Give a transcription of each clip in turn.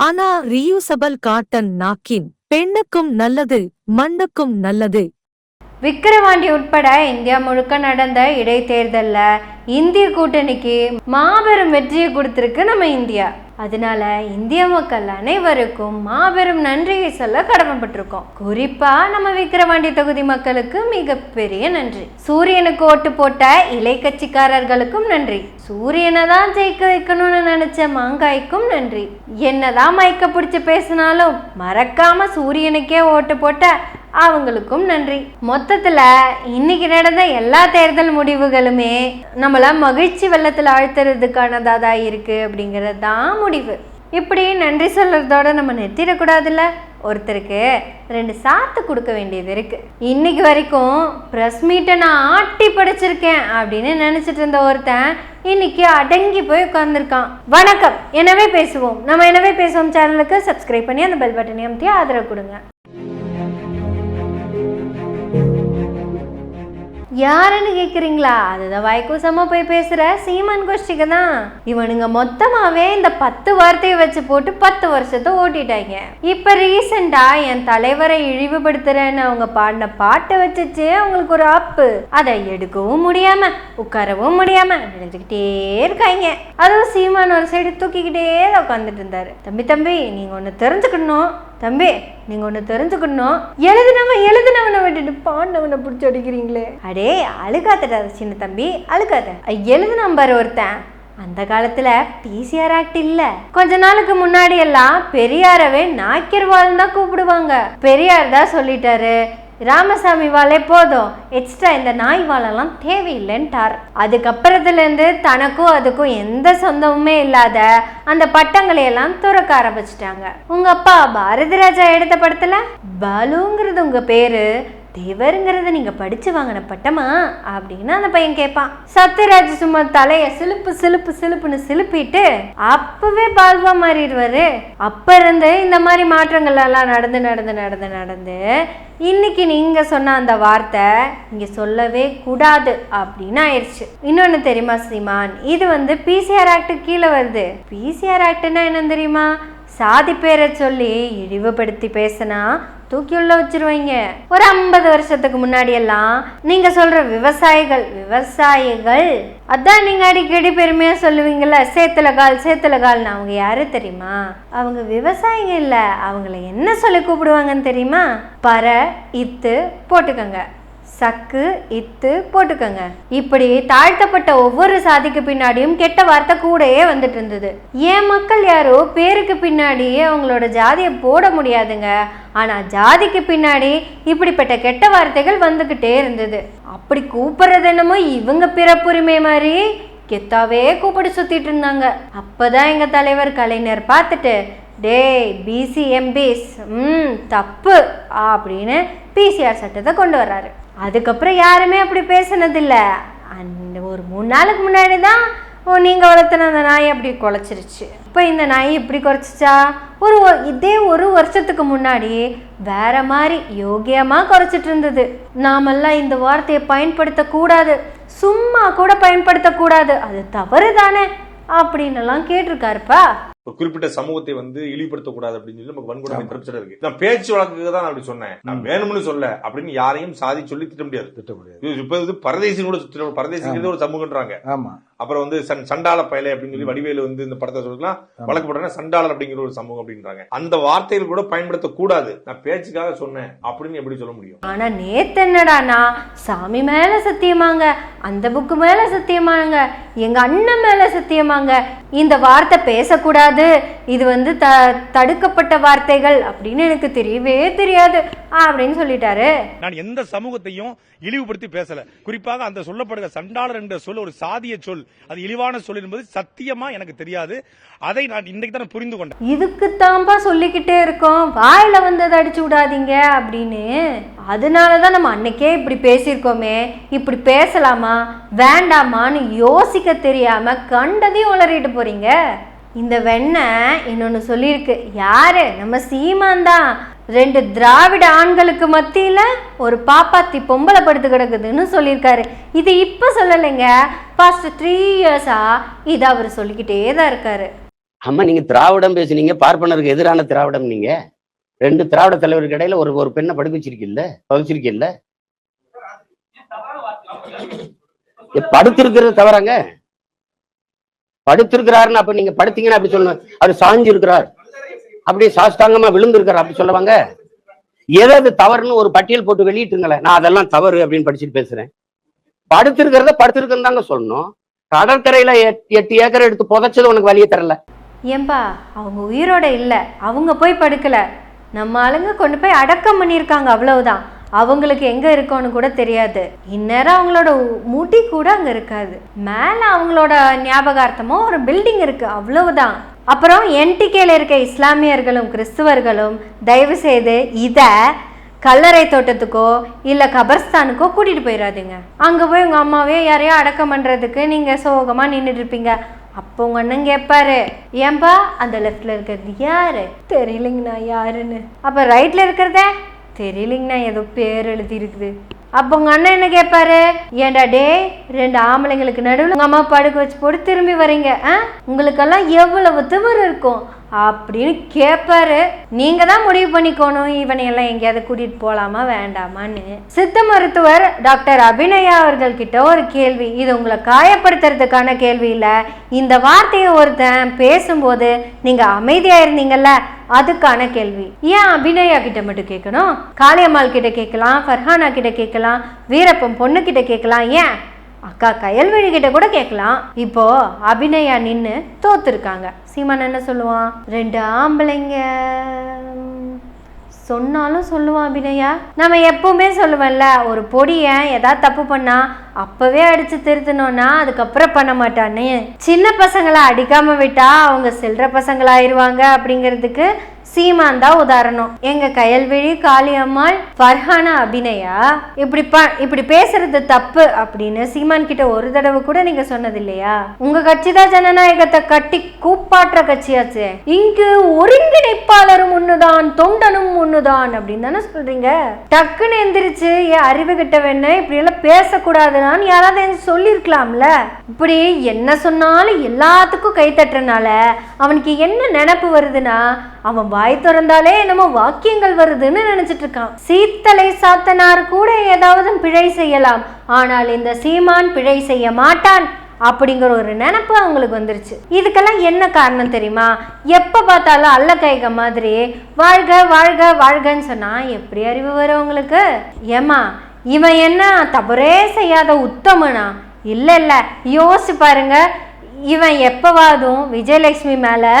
ஆனா reusable cotton நாக்கின் பெண்ணுக்கும் நல்லது மண்ணுக்கும் நல்லது. விக்கிரவாண்டி உட்பட இந்தியா முழுக்க நடந்த இடைத்தேர்தலில் இந்திய கூட்டணிக்கு மாபெரும் வெற்றியை கொடுத்துருக்கு நம்ம இந்தியா. அதனால இந்திய மக்கள் அனைவருக்கும் மாபெரும் நன்றியை சொல்ல கடமைப்பட்டிருக்கோம். குறிப்பா நம்ம விக்கிரவாண்டி தொகுதி மக்களுக்கு மிகப்பெரிய நன்றி. சூரியனுக்கு ஓட்டு போட்ட இலை கட்சிக்காரர்களுக்கும் நன்றி. சூரியனை தான் ஜெயிக்க வைக்கணும்னு நினைச்ச மாங்காய்க்கும் நன்றி. என்னதான் மயக்க பிடிச்சு பேசினாலும் மறக்காம சூரியனுக்கே ஓட்டு போட்ட அவங்களுக்கும் நன்றி. மொத்தத்தில் இன்னைக்கு நடந்த எல்லா தேர்தல் முடிவுகளுமே நம்மளை மகிழ்ச்சி வெள்ளத்தில் ஆழ்த்துறதுக்கானதாக தான் இருக்குது அப்படிங்கிறது தான் முடிவு. இப்படி நன்றி சொல்கிறதோட நம்ம நிறுத்திடக்கூடாதுல்ல ஒருத்தருக்கு ரெண்டு சாத்து கொடுக்க வேண்டியது இருக்குது இன்னைக்கு வரைக்கும் ப்ரெஸ் மீட்டை நான் ஆட்டி படிச்சிருக்கேன் அப்படின்னு நினச்சிட்டு இருந்த ஒருத்தன் இன்னைக்கு அடங்கி போய் உட்காந்துருக்கான் வணக்கம். எனவே பேசுவோம். நம்ம எனவே பேசுவோம் சேனலுக்கு சப்ஸ்கிரைப் பண்ணி அந்த பெல் பட்டனை அமைத்தி ஆதரவு கொடுங்க. யாருன்னு கேக்குறீங்களா? அதுதான் வாய்க்கூசமா போய் பேசுற சீமான் கோஷ்டிக்கு தான். இவனுங்க மொத்தமாவே இந்த பத்து வார்த்தையை வச்சு போட்டு பத்து வருஷத்தை ஓட்டிட்டாங்க. இப்ப ரீசெண்டா என் தலைவரை இழிவுபடுத்துறேன்னு அவங்க பாடின பாட்டை வச்சுச்சு அவங்களுக்கு ஒரு அப்பு அதை எடுக்கவும் முடியாம உட்காரவும் முடியாம நினைஞ்சுக்கிட்டே இருக்காங்க. அதுவும் சீமான் ஒரு சைடு தூக்கிக்கிட்டே உட்காந்துட்டு இருந்தாரு. தம்பி தம்பி நீங்க ஒண்ணு தெரிஞ்சுக்கணும். தம்பி நீங்க ஒண்ணு தெரிஞ்சுக்கணும். எழுதுனவன் எழுதுனவனை விட்டுட்டு பாண்டவனை பிடிச்சி அடிக்கிறீங்களே. அடே அழுகாதடா சின்ன தம்பி அழுகாத. எழுதுனான் பாரு ஒருத்தன். அந்த காலத்துல பிசிஆர் ஆக்ட் இல்ல. கொஞ்ச நாளுக்கு முன்னாடி எல்லாம் பெரியாரவே நாக்கியர்வாள் தான் கூப்பிடுவாங்க. பெரியார் தான் சொல்லிட்டாரு. ராமசாமி வாழே போதும். எக்ஸ்ட்ரா இந்த நாய் வாழெல்லாம் தேவையில்லைன்ட்டார். அதுக்கப்புறத்துலேருந்து தனக்கும் அதுக்கும் எந்த சொந்தமுமே இல்லாத அந்த பட்டங்களை எல்லாம் துறக்க ஆரம்பிச்சிட்டாங்க. உங்கள் அப்பா பாரதி ராஜா எடுத்த படத்தில் பாலுங்கிறது உங்கள் பேர். தேவருங்கிறத நீங்கள் படித்து வாங்கின பட்டமா? அப்படின்னு அந்த பையன் கேட்பான் சத்யராஜ் சும்மா தலைய சிலுப்பு சிலுப்பு சிலுப்புன்னு சிலுப்பிட்டு அப்பவே பால்வா மாறிடுவாரு. அப்ப இருந்து இந்த மாதிரி மாற்றங்கள் எல்லாம் நடந்து நடந்து நடந்து நடந்து இன்னைக்கு நீங்க சொன்ன அந்த வார்த்தை இங்க சொல்லவே கூடாது அப்படின்னு ஆயிடுச்சு இன்னொன்னு தெரியுமா ஸ்ரீமான்? இது வந்து பிசிஆர் ஆக்ட் கீழே வருது. பிசிஆர் ஆக்ட்னா என்னன்னு தெரியுமா? சாதி பேரை சொல்லி இழிவுபடுத்தி பேசினா தூக்கி உள்ள வச்சிருவீங்க. ஒரு ஐம்பது வருஷத்துக்கு முன்னாடி எல்லாம் நீங்க சொல்ற விவசாயிகள் விவசாயிகள். அதான் நீங்க அடிக்கடி பெருமையா சொல்லுவீங்கல்ல சேத்துல கால் சேத்துல கால்னு. அவங்க யாரு தெரியுமா? அவங்க விவசாயிங்க இல்ல. அவங்கள என்ன சொல்லி கூப்பிடுவாங்கன்னு தெரியுமா? பற இத்து போட்டுக்கோங்க. சக்கு இத்து போட்டுக்கோங்க. இப்படி தாழ்த்தப்பட்ட ஒவ்வொரு சாதிக்கு பின்னாடியும் கெட்ட வார்த்தை கூடயே வந்துட்டு இருந்தது. ஏன் மக்கள் யாரோ பேருக்கு பின்னாடி அவங்களோட ஜாதியை போட முடியாதுங்க. ஆனா ஜாதிக்கு பின்னாடி இப்படிப்பட்ட கெட்ட வார்த்தைகள் வந்துகிட்டே இருந்தது. அப்படி கூப்பிடுறது என்னமோ இவங்க பிறப்புரிமை மாதிரி? கெத்தாவே கூப்பிட்டு சுத்திட்டு இருந்தாங்க. அப்பதான் எங்க தலைவர் கலைஞர் பார்த்துட்டு டேய் பிசிஎம்பிஸ் ம் தப்பு அப்படின்னு பிசிஆர் சட்டத்தை கொண்டு வர்றாரு. அதுக்கப்புறம் யாருமே அப்படி பேசினதில்ல. அந்த ஒரு மூணு நாளுக்கு முன்னாடி தான் ஓ நீங்கள் வளர்த்துன அந்த நாய் அப்படி குலைச்சிருச்சு. இப்போ இந்த நாய் இப்படி குறைச்சிச்சா? ஒரு இதே ஒரு வருஷத்துக்கு முன்னாடி வேற மாதிரி யோகியமாக குறைச்சிட்டு இருந்தது நாமெல்லாம் இந்த வார்த்தையை பயன்படுத்தக்கூடாது. சும்மா கூட பயன்படுத்தக்கூடாது. அது தவறு தானே அப்படின்னு எல்லாம் கேட்டிருக்காருப்பா. ஒரு குறிப்பிட்ட சமூகத்தை வந்து இழிவுபடுத்தக்கூடாது அப்படின்னு சொல்லி நமக்கு வன்கொடுமை பிரச்சனை இருக்கு நான் பேச்சு வழக்குக்கு தான் அப்படி சொன்னேன். நான் வேணும்னு சொல்ல அப்படின்னு யாரையும் சாதி சொல்லி திட்ட முடியாது. திட்ட முடியாது. இப்ப இது பரதேசி கூட பரதேசிங்கிறது ஒரு சமூகன்றாங்க. ஆமா. அப்புறம் வந்து சன் சண்டாள பயலை அப்படின்னு சொல்லி வடிவேலு வந்து இந்த படத்தை சொல்லலாம் வழக்கு போடுறேன் சண்டாளர் அப்படிங்கிற ஒரு சமூகம் அப்படின்றாங்க. அந்த வார்த்தைகள் கூட பயன்படுத்த கூடாது நான் பேச்சுக்காக சொன்னேன் அப்படின்னு எப்படி சொல்ல முடியும்? ஆனா நேத்து என்னடானா சாமி மேல சத்தியமாங்க அந்த புக்கு மேல சத்தியமாங்க எங்க அண்ணன் மேல சத்தியமாங்க இந்த வார்த்தை பேசக்கூடாது. இது வந்து த தடுக்கப்பட்ட வார்த்தைகள் அப்படின்னு எனக்கு தெரியவே தெரியாது. அப்படின்னு சொல்லிட்டாரு. நான் எந்த சமூகத்தையும் இழிவுபடுத்தி பேசல. குறிப்பாக அந்த சொல்லப்படுகிற சண்டாளர் என்ற சொல் ஒரு சாதிய சொல் அது இழிவான சொல் என்பது சத்தியமா எனக்கு தெரியாது. அதை நான் இன்றைக்கு தான் புரிந்து கொண்டேன். இதுக்குத்தான்ப்பா சொல்லிக்கிட்டே இருக்கோம். வாயில வந்ததை அடிச்சு விடாதீங்க அப்படின்னு. அதனால தான் நம்ம அன்னைக்கே இப்படி பேசியிருக்கோமே. இப்படி பேசலாமா? வேண்டாமான்னு யோசிக்க தெரியாம கண்டதையும் உளறிட்டு போறீங்க. இந்த வெண்ணெய் இன்னொன்று சொல்லியிருக்கு. யாரு? நம்ம சீமான் தான். ரெண்டு திராவிட ஆண்களுக்கு மத்தியில் ஒரு பாப்பாத்தி பொம்பளை படுத்து கிடக்குதுன்னு சொல்லியிருக்காரு. இது இப்போ சொல்லலைங்க. பாஸ்ட் த்ரீ இயர்ஸா இது அவர் சொல்லிக்கிட்டே தான் இருக்காரு. அம்மா நீங்கள் திராவிடம் பேசுனீங்க. பார்ப்பனருக்கு எதிரான திராவிடம் நீங்கள் ரெண்டு திராவிட தலைவருக்கு இடையில ஒரு ஒரு பெண்ணை படுக்க வச்சிருக்கீல்ல பதிச்சிருக்கீல்ல படுத்திருக்கிறது தவறாங்க? படுத்திருக்கிறாருன்னு அப்ப நீங்க படுத்தீங்கன்னா அப்படி சொல்லணும். அவர் சாஞ்சு இருக்கிறார் அப்படியே சாஷ்டாங்கமா விழுந்திருக்கிறார் அப்படி சொல்லுவாங்க? எதாவது தவறுன்னு ஒரு பட்டியல் போட்டு வெளியிட்டுருங்களேன். நான் அதெல்லாம் தவறு அப்படின்னு படிச்சுட்டு பேசுறேன். படுத்திருக்கிறத படுத்திருக்கிறன்னு தாங்க சொல்லணும். கடற்கரையில எட்- எட்டு ஏக்கர் எடுத்து புதைச்சது உனக்கு வழியே தரல. ஏன்பா அவங்க உயிரோட இல்லை. அவங்க போய் படுக்கல. நம்ம ஆளுங்க கொண்டு போய் அடக்கம் பண்ணியிருக்காங்க அவ்வளவுதான். அவங்களுக்கு எங்க இருக்கோன்னு கூட தெரியாது. இந்நேரம் அவங்களோட முடி கூட அங்க இருக்காது. மேல அவங்களோட ஞாபகார்த்தமாக ஒரு பில்டிங் இருக்கு அவ்வளவுதான். அப்புறம் என்டிகேல இருக்க இஸ்லாமியர்களும் கிறிஸ்துவர்களும் தயவு செய்து இத கல்லறை தோட்டத்துக்கோ இல்ல கபர்ஸ்தானுக்கோ கூட்டிட்டு போயிடாதீங்க அங்க போய் உங்க அம்மாவே யாரையோ அடக்கம் பண்றதுக்கு நீங்க சோகமா நின்றுட்டு இருப்பீங்க. அப்போ உங்க அண்ணன் கேட்பாரு ஏன்பா அந்த லெஃப்ட்ல இருக்கிறது யாரு? தெரியலைங்கண்ணா யாருன்னு. அப்ப ரைட்ல இருக்கிறத? தெரியலைங்கண்ணா ஏதோ பேர் எழுதியிருக்குது. அப்போ உங்க அண்ணன் என்ன கேட்பாரு ஏன்டா டே ரெண்டு ஆம்பளைங்களுக்கு நடுவில் உங்கள் அம்மா படுக்க வச்சு போட்டு திரும்பி வரீங்க ஆ? உங்களுக்கெல்லாம் எவ்வளவு திமிர் இருக்கும். அப்படின்னு கேட்பாரு நீங்க தான் முடிவு பண்ணிக்கணும். இவனை எல்லாம் எங்கேயாவது கூட்டிட்டு போலாமா வேண்டாமான்னு. சித்த மருத்துவர் டாக்டர் அபிநயா அவர்கள் கிட்ட ஒரு கேள்வி. இது உங்களை காயப்படுத்துறதுக்கான கேள்வி இல்லை. இந்த வார்த்தையை ஒருத்தன் பேசும்போது நீங்க அமைதியா இருந்தீங்கல்ல அதுக்கான கேள்வி. ஏன் அபிநயா கிட்ட மட்டும் கேட்கணும்? காளியம்மாள் கிட்ட கேட்கலாம் ஃபர்ஹானா கிட்ட கேட்கலாம் வீரப்பன் பொண்ணு கிட்ட கேட்கலாம் ஏன்? அக்கா கயல்வழி கிட்ட கூட கேட்கலாம். இப்போ அபிநயா நின்று தோத்துருக்காங்க. சீமான் என்ன சொல்லுவான்? ரெண்டு ஆம்பளைங்க. சொன்னாலும் சொல்லுவான் அபிநயா. நம்ம எப்பவுமே சொல்லுவேன்ல ஒரு பொடியன் ஏதாவது தப்பு பண்ணா அப்பவே அடிச்சு திருத்தணும்னா அதுக்கப்புறம் பண்ண மாட்டான்னு. சின்ன பசங்களை அடிக்காம விட்டா அவங்க சில்லற பசங்களாயிருவாங்க அப்படிங்கிறதுக்கு சீமான் தான் உதாரணம். எங்க கயல்விழி காளியம்மாள் ஃபர்ஹானா அபிநயா இப்படி ப இப்படி பேசுறது தப்பு அப்படின்னு சீமான் கிட்ட ஒரு தடவை கூட நீங்க சொன்னது இல்லையா உங்க கட்சி தான் ஜனநாயகத்தை கட்டி கூப்பாற்ற கட்சியாச்சு. இங்கு ஒருங்கிணைப்பாளரும் ஒண்ணுதான் தொண்டனும் ஒண்ணுதான் அப்படின்னு தானே சொல்றீங்க? டக்குன்னு எந்திரிச்சு என் அறிவு கிட்ட வேணும் இப்படி எல்லாம் பேசக்கூடாதுன்னு யாராவது எனக்கு சொல்லியிருக்கலாம்ல இப்படி என்ன சொன்னாலும் எல்லாத்துக்கும் கை தட்டுறனால அவனுக்கு என்ன நினப்பு வருதுன்னா அவன் வாய் திறந்தாலே என்னமோ வாக்கியங்கள் வருதுன்னு நினைச்சிட்டு இருக்கான். சீத்தலை சாத்தனார் கூட ஏதாவது பிழை செய்யலாம். ஆனால் இந்த சீமான் பிழை செய்ய மாட்டான் அப்படிங்கிற ஒரு நினப்பு அவங்களுக்கு வந்துருச்சு. இதுக்கெல்லாம் என்ன காரணம் தெரியுமா? எப்போ பார்த்தாலும் அல்ல கைக மாதிரி வாழ்க வாழ்க வாழ்கன்னு சொன்னால் எப்படி அறிவு வரும் உங்களுக்கு? ஏமா இவன் என்ன தவறே செய்யாத உத்தமனா? இல்லை இல்லை யோசிச்சு பாருங்க. இவன் எப்போவாதும் விஜயலட்சுமி மேலே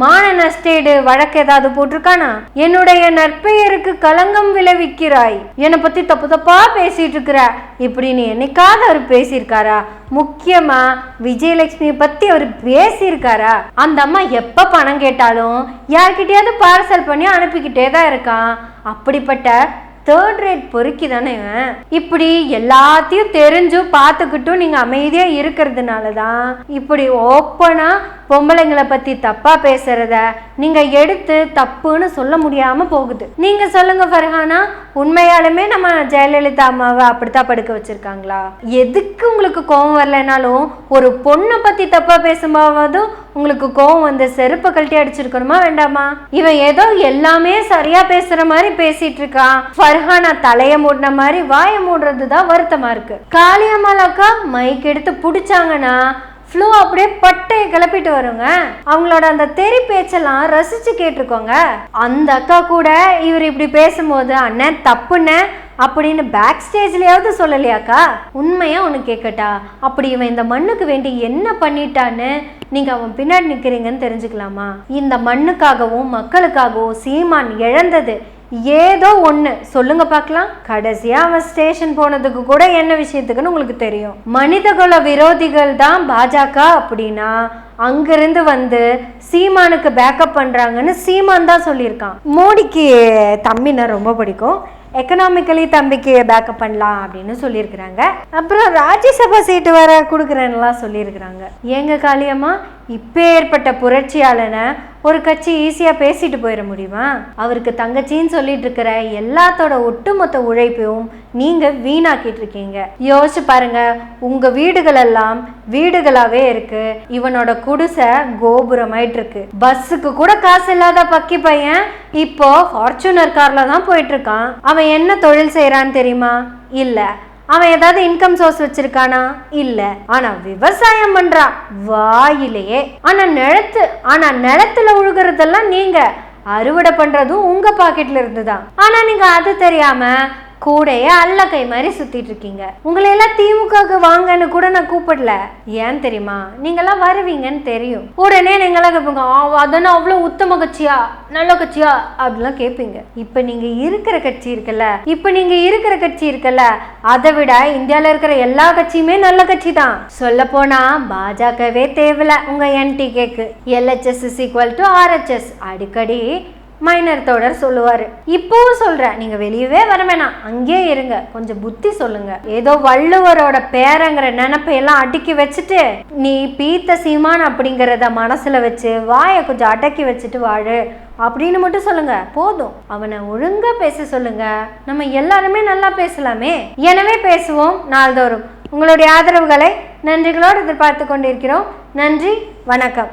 மான நஷ்டேடு வழக்கு ஏதாவது போட்டிருக்கானா? என்னுடைய நற்பெயருக்கு களங்கம் விளைவிக்கிறாய். என்னை பத்தி தப்பு தப்பா பேசிட்டு இருக்கிற இப்படின்னு என்னைக்காவது அவர் பேசியிருக்காரா? முக்கியமா விஜயலட்சுமியை பத்தி அவர் பேசியிருக்காரா? அந்த அம்மா எப்ப பணம் கேட்டாலும் யார்கிட்டயாவது பார்சல் பண்ணி அனுப்பிக்கிட்டே தான் இருக்கான். அப்படிப்பட்ட தேர்ட் ரேட் பொறுக்கி தானே இப்படி எல்லாத்தையும் தெரிஞ்சும் பார்த்துக்கிட்டும் நீங்கள் அமைதியாக இருக்கிறதுனால தான் இப்படி ஓப்பனாக பொம்பளைங்களை பற்றி தப்பாக பேசுகிறத நீங்கள் எடுத்து தப்புன்னு சொல்ல முடியாமல் போகுது. நீங்கள் சொல்லுங்கள் ஃபர்ஹானா உண்மையாலுமே நம்ம ஜெயலலிதா அம்மாவை அப்படித்தான் படுக்க வச்சிருக்காங்களா? எதுக்கு உங்களுக்கு கோவம் வரலனாலும் ஒரு பொண்ணை பற்றி தப்பாக பேசும்போதும் உங்களுக்கு கோவம் வந்து செருப்பை கழட்டி அடிச்சிருக்கணுமா வேண்டாமா? இவன் ஏதோ எல்லாமே சரியா பேசுற மாதிரி பேசிட்டு இருக்கான். ஃபர்ஹானா தலைய மூடின மாதிரி வாயை மூடுறது தான் வருத்தமா இருக்கு. காளியம்மாள் அக்கா மைக் எடுத்து பிடிச்சாங்கன்னா ஃப்ளோ அப்படியே பட்டையை கிளப்பிட்டு வருங்க. அவங்களோட அந்த தெரி பேச்செல்லாம் ரசிச்சு கேட்டிருக்கோங்க. அந்த அக்கா கூட இவர் இப்படி பேசும்போது அண்ணன் தப்புண்ண அப்படின்னு பேக் ஸ்டேஜ்லயாவது சொல்லலையாக்கா? உண்மையா ஒன்று கேட்கட்டா அப்படி இவன் இந்த மண்ணுக்கு வேண்டி என்ன பண்ணிட்டான்னு நீங்க அவன் பின்னாடி நிக்கிறீங்கன்னு தெரிஞ்சுக்கலாமா? இந்த மண்ணுக்காகவும் மக்களுக்காகவும் சீமான் இழந்தது. ஏதோ ஒன்று சொல்லுங்க பார்க்கலாம். கடைசியாக அவன் ஸ்டேஷன் போனதுக்கு கூட என்ன விஷயத்துக்குன்னு உங்களுக்கு தெரியும். மனிதகுல விரோதிகள் தான் பாஜக அப்படின்னா அங்கிருந்து வந்து சீமானுக்கு பேக்கப் பண்ணுறாங்கன்னு சீமான் தான் சொல்லியிருக்கான். மோடிக்கு தம்பினா ரொம்ப பிடிக்கும். எக்கனாமிக்கலி தம்பிக்கு பேக்கப் பண்ணலாம் அப்படின்னு சொல்லியிருக்கிறாங்க. அப்புறம் ராஜ்யசபா சீட்டு வர கொடுக்குறேன்னுலாம் சொல்லியிருக்கிறாங்க. ஏங்க காளியம்மா இப்போ ஏற்பட்ட புரட்சியாளனை ஒரு கட்சி ஈஸியாக பேசிட்டு போயிட முடியுமா? அவருக்கு தங்கச்சின்னு சொல்லிட்டு இருக்கிற எல்லாத்தோட ஒட்டுமொத்த உழைப்பையும் நீங்கள் வீணாக்கிட்டு இருக்கீங்க யோசிச்சு பாருங்க உங்க வீடுகள் எல்லாம் வீடுகளாவே இருக்கு. இவனோட குடிசை கோபுரமாயிட்டு இருக்கு பஸ்ஸுக்கு கூட காசு இல்லாத பக்கி பையன் இப்போ ஃபார்ச்சுனர் கார்ல தான் போயிட்டு இருக்கான் அவன் என்ன தொழில் செய்யறான்னு தெரியுமா? இல்ல. அவன் ஏதாவது இன்கம் சோர்ஸ் வச்சிருக்கானா? இல்ல. ஆனா விவசாயம் பண்றான் வாயிலேயே. ஆனா நிலத்து ஆனா நிலத்துல உழுகுறதெல்லாம் நீங்க. அறுவடை பண்றதும் உங்க பாக்கெட்ல இருந்து தான் ஆனா நீங்க அது தெரியாம கூடையே அல்ல கை மாதிரி சுத்திட்டு இருக்கீங்க. உங்களை எல்லாம் திமுகவுக்கு வாங்கன்னு கூட நான் கூப்பிடல. ஏன் தெரியுமா? நீங்கெல்லாம் வருவீங்கன்னு தெரியும். உடனே நீங்களாம் கேட்பீங்க அதானே அவ்வளோ உத்தம கட்சியா? நல்ல கட்சியா? அப்படிலாம் கேட்பீங்க. இப்போ நீங்க இருக்கிற கட்சி இருக்குல்ல இப்போ நீங்க இருக்கிற கட்சி இருக்குல்ல அதை விட இந்தியாவில் இருக்கிற எல்லா கட்சியுமே நல்ல கட்சி தான். சொல்ல போனா பாஜகவே தேவையில்ல உங்க என்டிகேக்கு LHS is equal to RHS அடிக்கடி மைனர் சொல்லுவார். இப்போவும் இப்பவும் நீங்கள் வெளியவே வர வேணாம். அங்கேயே இருங்க. கொஞ்சம் புத்தி சொல்லுங்க. ஏதோ வள்ளுவரோட பேரங்கிற நினப்பையெல்லாம் அடுக்கி வச்சுட்டு நீ பீத்த சீமான் அப்படிங்கிறத மனசுல வச்சு வாயை கொஞ்சம் அடக்கி வச்சுட்டு வாழு அப்படின்னு மட்டும் சொல்லுங்க. போதும். அவனை ஒழுங்கா பேச சொல்லுங்க. நம்ம எல்லாருமே நல்லா பேசலாமே. எனவே பேசுவோம் நாள்தோறும். உங்களுடைய ஆதரவுகளை நன்றிகளோடு எதிர்பார்த்து கொண்டிருக்கிறோம். நன்றி வணக்கம்.